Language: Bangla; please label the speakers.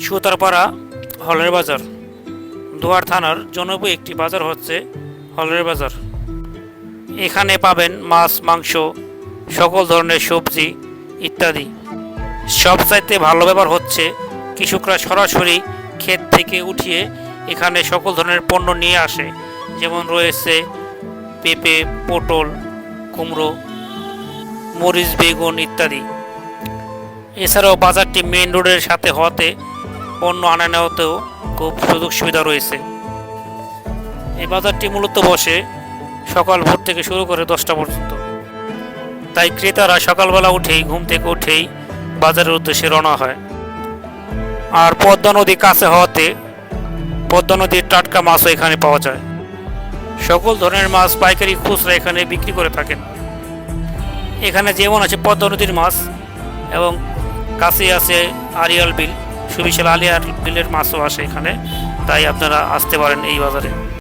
Speaker 1: সুতারপাড়া হলের বাজার। দুয়ার থানার জনপ্রিয় একটি বাজার হচ্ছে হলের বাজার। এখানে পাবেন মাছ, মাংস, সকল ধরনের সবজি ইত্যাদি। সবচাইতে ভালো ব্যাপার হচ্ছে কৃষকরা সরাসরি ক্ষেত থেকে উঠিয়ে এখানে সকল ধরনের পণ্য নিয়ে আসে। যেমন রয়েছে পেঁপে, পটল, কুমড়ো, মরিচ, বেগুন ইত্যাদি। এছাড়াও বাজারটি মেইন রোডের সাথে হওয়াতে পণ্য আনা নেওয়াতেও খুব সুযোগ সুবিধা রয়েছে। এই বাজারটি মূলত বসে সকাল ভোর থেকে শুরু করে দশটা পর্যন্ত। তাই ক্রেতারা সকালবেলা উঠেই, ঘুম থেকে উঠেই বাজারের উদ্দেশ্যে রওনা হয়। আর পদ্মা নদী কাছে হওয়াতে পদ্মা নদীর টাটকা মাছও এখানে পাওয়া যায়। সকল ধরনের মাছ, পাইকারি খুচরা এখানে বিক্রি করে থাকেন। এখানে যেমন আছে পদ্মা নদীর মাছ এবং কাছে আছে আরিয়াল বিল। সুবিশাল আলিয়ার বিলের মাছও আসে এখানে তাই আপনারা আসতে পারেন এই বাজারে।